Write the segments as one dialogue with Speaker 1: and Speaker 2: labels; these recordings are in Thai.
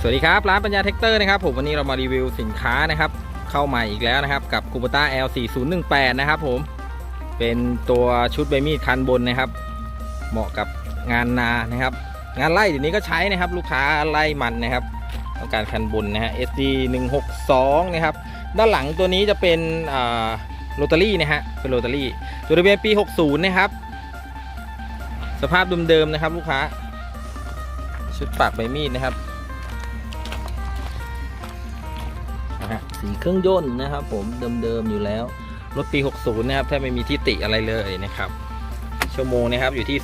Speaker 1: สวัสดีครับ ร้านปัญญาเทคเตอร์นะครับผมวันนี้เรามารีวิวสินค้านะครับ เข้ามาอีกแล้วนะครับ กับ k u b o t a L4018 นะครับผมเป็นตัวชุดใบมีดคันบนนะครับ เหมาะกับงานนานะครับ งานไล่เดี๋ยวนี้ก็ใช้นะครับ ลูกค้าไล่มันนะครับต้องการคันบนนะฮะ SD 162นะครับด้านหลังตัวนี้จะเป็นโรตารี่นะฮะเป็นโรตารี่ตัวทะเบียนปี 60 นะครับ สภาพเดิมๆนะครับ ลูกค้าชุดปากใบมีดนะครับ สีเครื่องยนต์นะครับ ผมเดิมๆอยู่แล้ว รถปี 60 นะครับแทบไม่มีที่ติอะไรเลยนะครับ ชั่วโมงนะครับอยู่ที่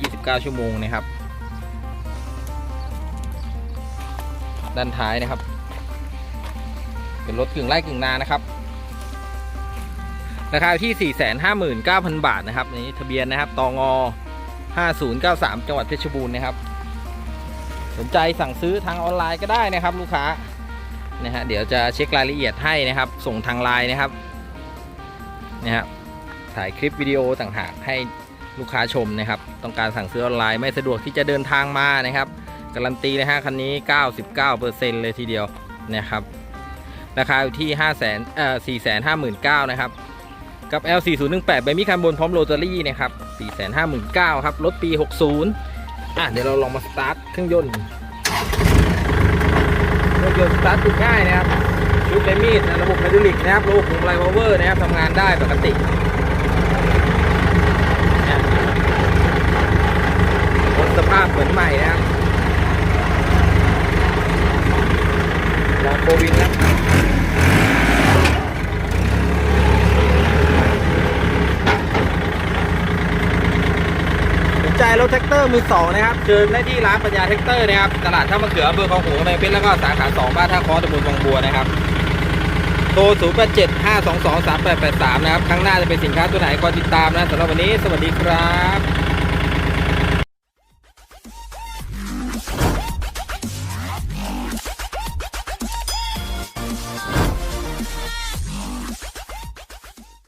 Speaker 1: 329 ชั่วโมงนะครับ ด้านท้ายนะครับ เป็นรถกึ่งไร่กึ่งนานะครับราคาที่ 459,000 บาทนะครับนี่ทะเบียนนะครับตองอ5093 จังหวัดเพชรบูรณ์นะครับ สนใจสั่งซื้อทางออนไลน์ก็ได้นะครับ ลูกค้า นะฮะเดี๋ยวจะเช็ครายละเอียดให้นะครับ ส่งทางไลน์นะครับนะฮะถ่ายคลิปวิดีโอต่างหากให้ลูกค้าชมนะครับ ต้องการสั่งซื้อออนไลน์ไม่สะดวกที่จะเดินทางมานะครับ การันตีเลยฮะคันนี้ 99%เลยทีเดียวนะครับ ราคาอยู่ที่ 5 0 0 0 0เอ่อ459,000นะครับ กับ L4018 ใบมีคันบนพร้อมโรตารี่นะครับ 459,000ครับ รถปี 60 อะเดี๋ยวเราลองมาสตาร์ทเครื่องยนต์ รื่องยนต์สตาร์ทติดง่ายนะครับ ชุดเลมีดระบบไฮดรอลิกนะครับระบบของไลพาวเวอร์นะครับทำงานได้ปกตินี่ยรถสภาพเหมือนใหม่นะครับลองโบวินนะสนใจ รถแท็กเตอร์มือสองนะครับเชิญได้ที่ร้านปัญญาแท็กเตอร์นะครับตลาดท่ามะเขืออำเภอคลองหงส์กำแพงเพชรแล้วก็สาขาสองบ้านท่าคอตำบลบางบัวนะครับโทร 0 8 7 5 2 2 3 8 8 3 นะครับ ครั้งหน้าจะเป็นสินค้าตัวไหนก็ติดตามนะสำหรับวันนี้ สวัสดีครับ